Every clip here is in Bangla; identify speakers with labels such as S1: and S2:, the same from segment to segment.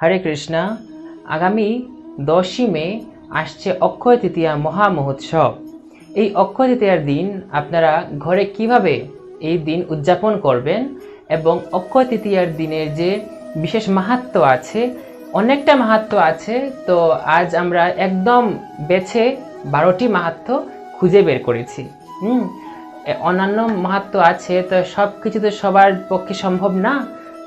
S1: হরে কৃষ্ণা। আগামী দশই মে আসছে অক্ষয় তৃতীয়া মহা মহোৎসব। এই অক্ষয় তৃতীয়ার দিন আপনারা ঘরে কীভাবে এই দিন উদযাপন করবেন এবং অক্ষয় তৃতীয়ার দিনের যে বিশেষ মাহাত্ম আছে, অনেকটা মাহাত্ম আছে, তো আজ আমরা একদম বেছে বারোটি মাহাত্ম খুঁজে বের করেছি। হুম অন্যান্য মাহাত্ম আছে, তো সব কিছু তো সবার পক্ষে সম্ভব না।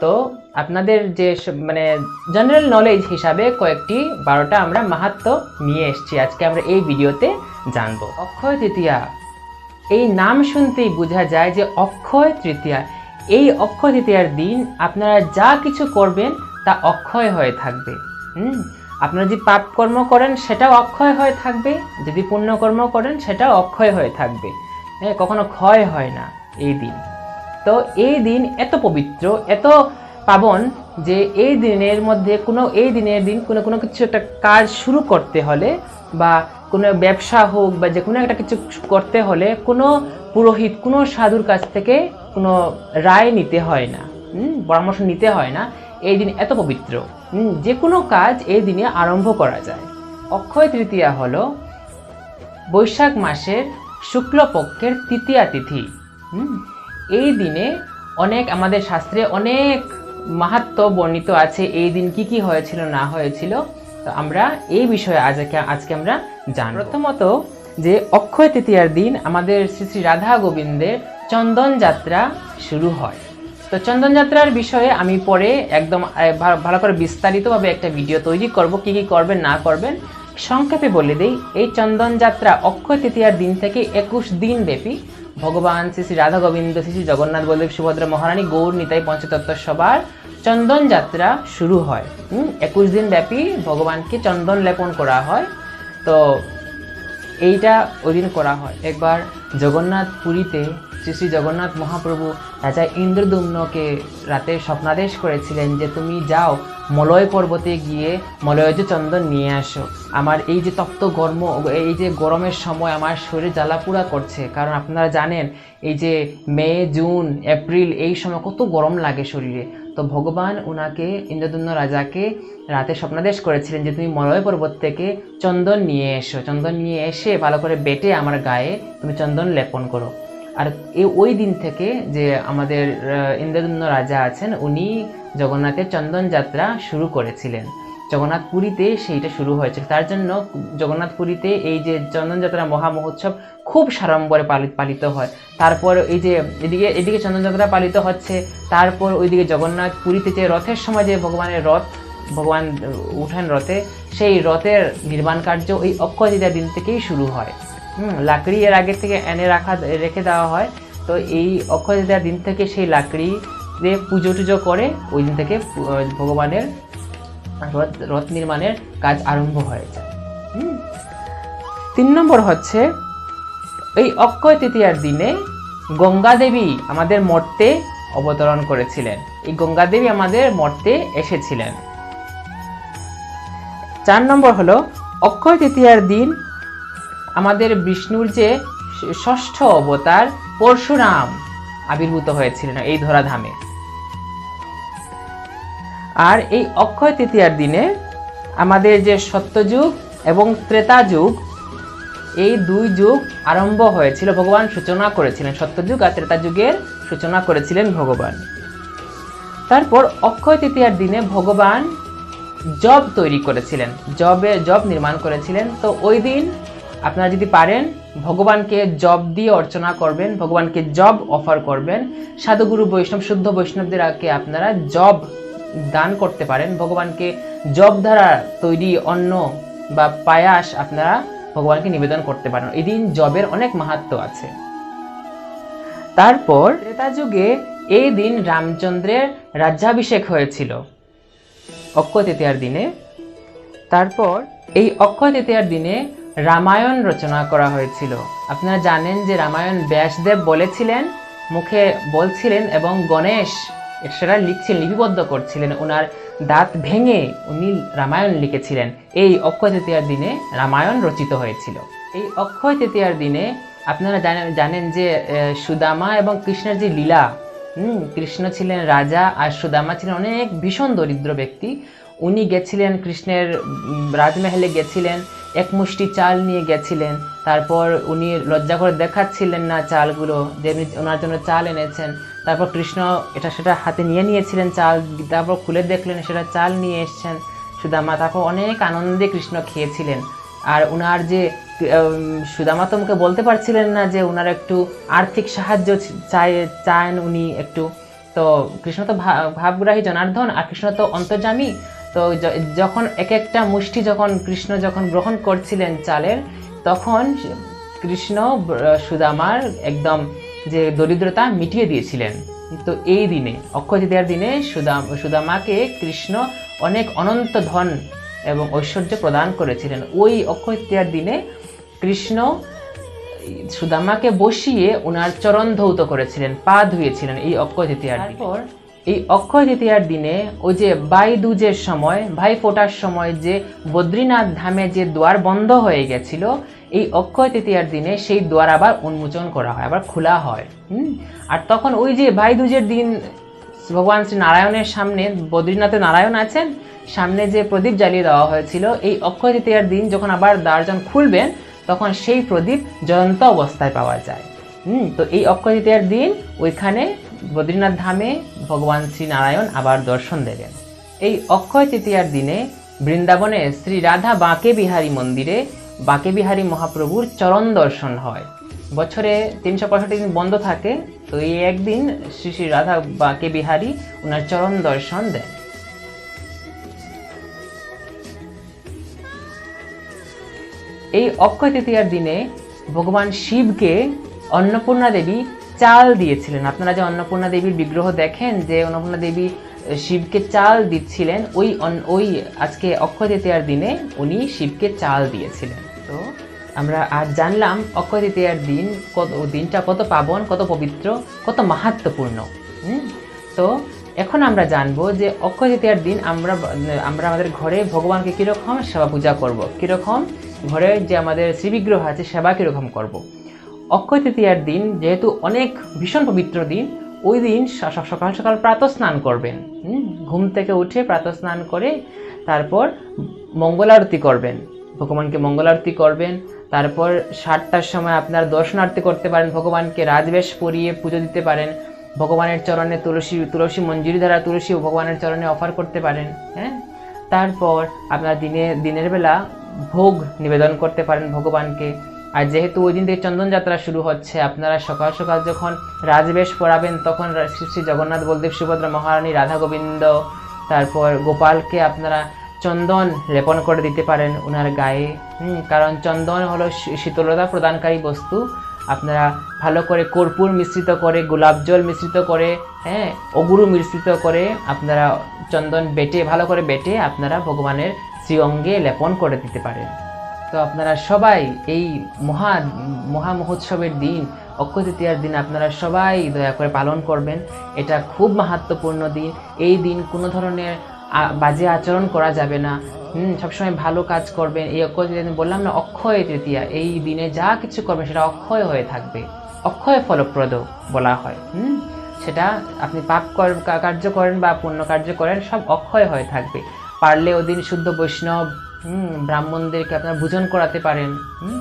S1: তো আপনাদের যে মানে জেনারেল নলেজ হিসাবে কয়েকটি, বারোটা আমরা মাহাত্ম নিয়ে এসেছি। আজকে আমরা এই ভিডিওতে জানব। অক্ষয় তৃতীয়া। এই নাম শুনতেই বোঝা যায় যে অক্ষয় তৃতীয়া। এই অক্ষয় তৃতীয়ার দিন আপনারা যা কিছু করবেন, তা অক্ষয় হয়ে থাকবে। হুম? আপনারা যদি পাপ কর্ম করেন, সেটাও অক্ষয় হয়ে থাকবে। যদি পুণ্যকর্ম করেন, সেটাও অক্ষয় হয়ে থাকবে। হ্যাঁ কখনো ক্ষয় হয় না এই দিন। তো এই দিন এত পবিত্র, এত পাবন যে এই দিনের মধ্যে কোনো, এই দিনের দিন কোনো কোনো কিছু একটা কাজ শুরু করতে হলে বা কোনো ব্যবসা হোক বা যে কোনো একটা কিছু করতে হলে কোনো পুরোহিত, কোনো সাধুর কাছ থেকে কোনো রায় নিতে হয় না পরামর্শ নিতে হয় না। এই দিন এত পবিত্র যে কোনো কাজ এই দিনে আরম্ভ করা যায়। অক্ষয় তৃতীয়া হল বৈশাখ মাসের শুক্লপক্ষের তৃতীয়া তিথি এই দিনে অনেক আমাদের শাস্ত্রে অনেক মাহাত্ম বর্ণিত আছে, এই দিন কি কি হয়েছিল, না হয়েছিল। তো আমরা এই বিষয়ে আজকে আজকে আমরা জান প্রথমত যে অক্ষয় তৃতীয়ার দিন আমাদের শ্রী শ্রী রাধা গোবিন্দের চন্দন যাত্রা শুরু হয়। তো চন্দন যাত্রার বিষয়ে আমি পরে একদম ভালো করে বিস্তারিতভাবে একটা ভিডিও তৈরি করব, কি কি করবেন, না করবেন। সংক্ষেপে বলে দেই, এই চন্দন যাত্রা অক্ষয় তৃতীয়ার দিন থেকে একুশ দিন ব্যাপী ভগবান শ্রী শ্রী রাধা গোবিন্দ, শ্রী শ্রী জগন্নাথ বলদেব, সুভদ্রা মহারানী গৌর নিতাই পঞ্চতত্ত্ব সবার চন্দন যাত্রা শুরু হয়। একুশ দিন ব্যাপী ভগবানকে চন্দন লেপন করা হয়। তো এইটা ওই দিন করা হয়। একবার জগন্নাথ পুরীতে শ্রী শ্রী জগন্নাথ মহাপ্রভু রাজা ইন্দ্রদুম্নকে রাতে স্বপ্নাদেশ করেছিলেন যে তুমি যাও মলয় পর্বতে গিয়ে মলয়জ চন্দন নিয়ে আসো। আমার এই যে তপ্ত গরম, এই যে গরমের সময় আমার শরীরে জ্বালাপুড়া করছে, কারণ আপনারা জানেন এই যে মে, জুন, এপ্রিল এই সময় কত গরম লাগে শরীরে। তো ভগবান ওনাকে ইন্দ্রদুম্ন রাজাকে রাতে স্বপ্নাদেশ করেছিলেন যে তুমি মলয় পর্বত থেকে চন্দন নিয়ে এসো। চন্দন নিয়ে এসে ভালো করে বেটে আমার গায়ে তুমি চন্দন লেপন করো। আর এই ওই দিন থেকে যে আমাদের আহ, রাজা আছেন উনি জগন্নাথের চন্দন যাত্রা শুরু করেছিলেন। জগন্নাথ পুরীতে সেইটা শুরু হয়েছিল। তার জন্য জগন্নাথ পুরীতে এই যে চন্দন যাত্রা মহা মহোৎসব খুব সাড়ম্বরে পালিত হয়। তারপর এই যে এদিকে এদিকে চন্দন যাত্রা পালিত হচ্ছে তারপর ওইদিকে জগন্নাথ পুরীতে যে রথের সময় যে ভগবানের রথ ভগবান উঠেন রথে সেই রথের নির্মাণ কার্য ওই অক্ষয় দিন থেকেই শুরু হয়। লাকড়ি এর আগে থেকে এনে রাখা, রেখে দেওয়া হয়। তো এই অক্ষয় তৃতীয়ার দিন থেকে সেই লাকড়ি দিয়ে পুজো টুজো করে ওই দিন থেকে ভগবানের রথ রথ নির্মাণের কাজ আরম্ভ হয়ে হুম। তিন নম্বর হচ্ছে, এই অক্ষয় তৃতীয়ার দিনে গঙ্গা দেবী আমাদের মর্তে অবতরণ করেছিলেন। এই গঙ্গা দেবী আমাদের মর্তে এসেছিলেন। চার নম্বর হলো, অক্ষয় তৃতীয়ার দিন আমাদের বিষ্ণুর যে ষষ্ঠ অবতার পরশুরাম আবির্ভূত হয়েছিলেন এই ধরাধামে। আর এই অক্ষয় তৃতীয়ার দিনে আমাদের যে সত্যযুগ এবং ত্রেতা যুগ এই দুই যুগ আরম্ভ হয়েছিল, ভগবান সূচনা করেছিলেন। সত্যযুগ আর ত্রেতা যুগের সূচনা করেছিলেন ভগবান। তারপর অক্ষয় তৃতীয়ার দিনে ভগবান জব তৈরি করেছিলেন, জবে, জব নির্মাণ করেছিলেন। তো ওই দিন আপনারা যদি পারেন, ভগবানকে জব দিয়ে অর্চনা করবেন, ভগবানকে জব অফার করবেন। সাধুগুরু বৈষ্ণব, শুদ্ধ বৈষ্ণবদেরকে আপনারা জব দান করতে পারেন। ভগবানকে জব দ্বারা তৈরি অন্ন বা পায়াস আপনারা ভগবানকে নিবেদন করতে পারেন। এই দিন জবের অনেক মাহাত্ম আছে। তারপর ত্রেতা যুগে এই দিন রামচন্দ্রের রাজ্যাভিষেক হয়েছিল, অক্ষয় তৃতীয়ার দিনে। তারপর এই অক্ষয় তৃতীয়ার দিনে রামায়ণ রচনা করা হয়েছিল। আপনারা জানেন যে রামায়ণ ব্যাসদেব বলেছিলেন, মুখে বলছিলেন এবং গণেশ সেটা লিখছিলেন লিপিবদ্ধ করছিলেন, ওনার দাঁত ভেঙে উনি রামায়ণ লিখেছিলেন। এই অক্ষয় তৃতীয়ার দিনে রামায়ণ রচিত হয়েছিল। এই অক্ষয় তৃতীয়ার দিনে আপনারা জানেন জানেন যে সুদামা এবং কৃষ্ণের যে লীলা, হুম, কৃষ্ণ ছিলেন রাজা আর সুদামা ছিলেন অনেক ভীষণ দরিদ্র ব্যক্তি। উনি গেছিলেন কৃষ্ণের রাজমহলে গেছিলেন। এক মুষ্টি চাল নিয়ে গেছিলেন। তারপর উনি লজ্জা করে দেখাচ্ছিলেন না চালগুলো, যে ওনার জন্য চাল এনেছেন। তারপর কৃষ্ণ এটা সেটা হাতে নিয়ে নিয়েছিলেন চাল, তারপর খুলে দেখলেন সেটা চাল নিয়ে এসছেন। সুদামা তারপর অনেক আনন্দে কৃষ্ণ খেয়েছিলেন। আর ওনার যে সুদামা তো মুখে বলতে পারছিলেন না যে ওনার একটু আর্থিক সাহায্য চাই চান উনি একটু। তো কৃষ্ণ তো ভাবগ্রাহী জনার্দন, আর কৃষ্ণ তো অন্তর্জামী তো যখন এক একটা মুষ্টি যখন কৃষ্ণ যখন গ্রহণ করছিলেন চালের, তখন কৃষ্ণ সুদামার একদম যে দরিদ্রতা মিটিয়ে দিয়েছিলেন। তো এই দিনে, অক্ষয় তৃতীয়ার দিনে সুদাম সুদামাকে কৃষ্ণ অনেক অনন্ত ধন এবং ঐশ্বর্য প্রদান করেছিলেন। ওই অক্ষয় তৃতীয়ার দিনে কৃষ্ণ সুদামাকে বসিয়ে ওনার চরণ ধৌত করেছিলেন, পা ধুয়েছিলেন এই অক্ষয় তৃতীয়ার তারপর এই অক্ষয় তৃতীয়ার দিনে ওই যে বাই দুজের সময় ভাই ফোটার সময় যে বদ্রীনাথ ধামে যে দ্বার বন্ধ হয়ে গেছিল, এই অক্ষয় তৃতীয়ার দিনে সেই দ্বার আবার উন্মোচন করা হয়, আবার খোলা হয়। হুম? আর তখন ওই যে ভাই দুজের দিন, ভগবান শ্রী নারায়ণের সামনে, বদ্রীনাথে নারায়ণ আছেন, সামনে যে প্রদীপ জ্বালিয়ে দেওয়া হয়েছিল, এই অক্ষয় তৃতীয়ার দিন যখন আবার দ্বারজন খুলবেন, তখন সেই প্রদীপ জ্বলন্ত অবস্থায় পাওয়া যায়। হুম? তো এই অক্ষয় তৃতীয়ার দিন ওইখানে বদ্রীনাথ ধামে ভগবান শ্রীনারায়ণ আবার দর্শন দেবেন। এই অক্ষয় তৃতীয়ার দিনে বৃন্দাবনে শ্রী রাধা বাঁকে বিহারী মন্দিরে বাঁকে বিহারী মহাপ্রভুর চরণ দর্শন হয়। বছরে তিনশো পঁয়ষট্টি দিন বন্ধ থাকে, তো এই একদিন শ্রী শ্রী রাধা বাঁকে বিহারী ওনার চরণ দর্শন দেন। এই অক্ষয় তৃতীয়ার দিনে ভগবান শিবকে অন্নপূর্ণা দেবী চাল দিয়েছিলেন আপনারা যে অন্নপূর্ণা দেবীর বিগ্রহ দেখেন, যে অন্নপূর্ণা দেবী শিবকে চাল দিচ্ছিলেন, ওই ওই আজকে অক্ষয় তৃতীয়ার দিনে উনি শিবকে চাল দিয়েছিলেন তো আমরা আজ জানলাম অক্ষয় তৃতীয়ার দিন কত, দিনটা কত পাবন, কত পবিত্র, কত মাহাত্মপূর্ণ হুম? তো এখন আমরা জানব যে অক্ষয় তৃতীয়ার দিন আমরা আমরা আমাদের ঘরে ভগবানকে কীরকম সেবা পূজা করব, কীরকম ঘরে যে আমাদের শ্রীবিগ্রহ আছে সেবা কীরকম করব। অক্ষয় তৃতীয়ার দিন যেহেতু অনেক ভীষণ পবিত্র দিন, ওই দিন সকাল সকাল প্রাতঃ স্নান করবেন। ঘুম থেকে উঠে প্রাতঃ স্নান করে তারপর মঙ্গলারতি করবেন। ভগবানকে মঙ্গলারতি করবেন। তারপর সাতটার সময় আপনার দর্শনার্থী করতে পারেন, ভগবানকে রাজবেশ পরিয়ে পুজো দিতে পারেন, ভগবানের চরণে তুলসী তুলসী মঞ্জুরি দ্বারা তুলসী ভগবানের চরণে অফার করতে পারেন হ্যাঁ? তারপর আপনার দিনে, দিনের বেলা ভোগ নিবেদন করতে পারেন ভগবানকে। আর যেহেতু ওই দিন থেকে চন্দন যাত্রা শুরু হচ্ছে আপনারা সকাল সকাল যখন রাজবেশ পড়াবেন তখন শ্রী শ্রী জগন্নাথ বলদেব সুভদ্রা মহারানী রাধা গোবিন্দ তারপর গোপালকে আপনারা চন্দন লেপন করে দিতে পারেন ওনার গায়ে। হুম, কারণ চন্দন হলো শীতলতা প্রদানকারী বস্তু। আপনারা ভালো করে কর্পূর মিশ্রিত করে গোলাপ জল মিশ্রিত করে হ্যাঁ অগুরু মিশ্রিত করে আপনারা চন্দন বেটে ভালো করে বেটে আপনারা ভগবানের শ্রী অঙ্গে লেপন করে দিতে পারেন। তো আপনারা সবাই এই মহা মহা মহোৎসবের দিন অক্ষয় তৃতীয়ার দিন আপনারা সবাই দয়া করে পালন করবেন। এটা খুব মাহাত্মপূর্ণ দিন। এই দিন কোনো ধরনের বাজে আচরণ করা যাবে না। হুম, সবসময় ভালো কাজ করবেন। এই অক্ষয় তৃতীয়া দিন বললাম না অক্ষয় তৃতীয়া এই দিনে যা কিছু করবেন সেটা অক্ষয় হয়ে থাকবে। অক্ষয় ফলপ্রদ বলা হয়। হুম, সেটা আপনি পাপ কর- কার্য করেন বা পুণ্য কার্য করেন, সব অক্ষয় হয়ে থাকবে। পারলে ওদিন শুদ্ধ বৈষ্ণব হুম, ব্রাহ্মণদেরকে আপনার ভোজন করাতে পারেন, হুম,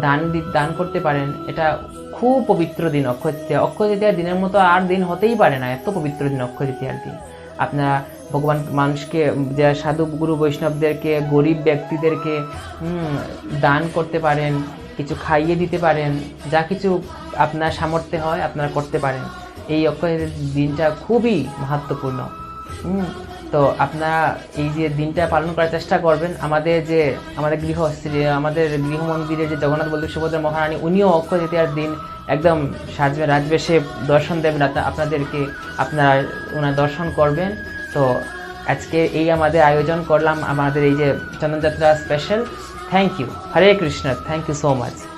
S1: দান দান করতে পারেন। এটা খুব পবিত্র দিন, অক্ষয় তৃতীয়া। অক্ষয় তৃতীয়ার দিনের মতো আর দিন হতেই পারে না, এত পবিত্র দিন অক্ষয় তৃতীয়ার দিন। আপনারা ভগবান মানুষকে, যারা সাধু গুরু বৈষ্ণবদেরকে, গরিব ব্যক্তিদেরকে দান করতে পারেন, কিছু খাইয়ে দিতে পারেন, যা কিছু আপনার সামর্থ্যে হয় আপনারা করতে পারেন। এই অক্ষয় দিনটা খুবই মাহাত্মপূর্ণ তো আপনারা এই যে দিনটা পালন করার চেষ্টা করবেন, আমাদের যে, আমাদের গৃহ আমাদের গৃহ মন্দিরে যে জগন্নাথ বল্লভ সুভদ্রা মহারানী, উনিও অক্ষয় তৃতীয়ার দিন একদম সাজবে রাজবেশে দর্শন দেবেন আপনা- আপনাদেরকে আপনারা ওনার দর্শন করবেন। তো আজকে এই আমাদের আয়োজন করলাম, আমাদের এই যে Chandanyatra special thank you Hare Krishna thank you so much